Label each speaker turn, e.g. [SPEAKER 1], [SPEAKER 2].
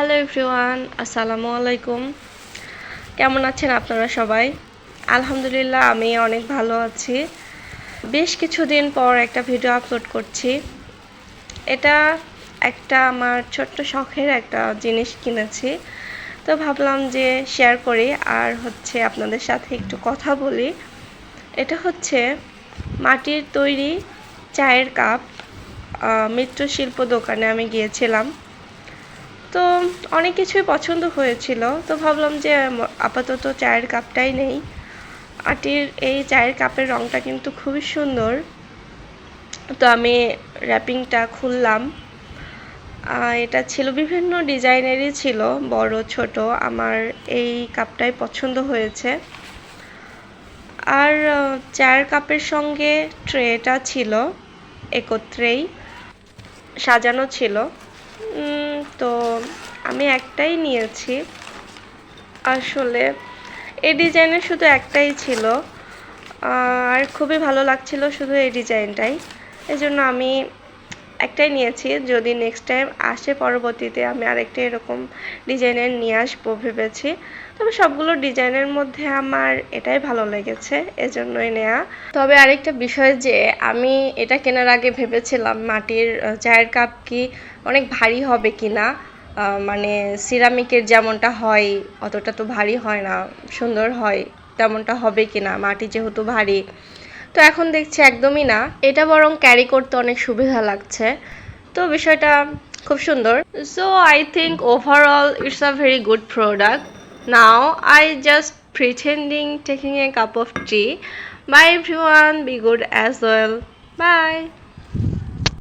[SPEAKER 1] Hello everyone আসসালামু আলাইকুম কেমন আছেন আপনারা সবাই? আলহামদুলিল্লাহ, আমি অনেক ভালো আছি। বেশ কিছুদিন পর একটা ভিডিও আপলোড করছি। এটা একটা আমার ছোট্ট শখের একটা জিনিস কিনেছি। তো ভাবলাম যে শেয়ার করি, আর হচ্ছে আপনাদের সাথে একটু কথা বলি। এটা হচ্ছে মাটির তৈরি চায়ের কাপ মিত্র শিল্প দোকানে আমি গিয়েছিলাম। তো অনেক কিছুই পছন্দ হয়েছিল। তো ভাবলাম যে আপাতত চায়ের কাপটাই নেই। আটির এই চায়ের কাপের রঙটা কিন্তু খুবই সুন্দর। তো আমি র্যাপিংটা খুললাম। এটা ছিল বিভিন্ন ডিজাইনেরই ছিল, বড়, ছোট। আমার এই কাপটাই পছন্দ হয়েছে। আর চায়ের কাপের সঙ্গে ট্রেটা ছিল, একত্রেই সাজানো ছিল। তো আমি একটাই নিয়েছি। আসলে এই ডিজাইনের শুধু একটাই ছিল। আর খুবই ভালো লাগছিল শুধু এই ডিজাইনটাই এজন্য আমি একটাই নিয়েছি, যদি নেক্সট টাইম আসে পরবর্তীতে আমি আরেকটা এরকম ডিজাইনের নিয়ে আসব ভেবেছি। তবে সবগুলো ডিজাইনের মধ্যে আমার এটাই ভালো লেগেছে এজন্যই নেয়া। তবে আরেকটা বিষয় যে, আমি এটা কেনার আগে ভেবেছিলাম মাটির চায়ের কাপ কি অনেক ভারী হবে কি না মানে সিরামিকের যেমনটা হয়, অতটা তো ভারী হয় না, সুন্দর হয়, তেমনটা হবে কি না মাটি যেহেতু ভারী তো এখন দেখছি একদমই না। এটা বরং ক্যারি করতে অনেক সুবিধা লাগছে। তো বিষয়টা খুব সুন্দর। So I think overall it's a very good product now I just pretending taking a cup of tea bye everyone be good as well bye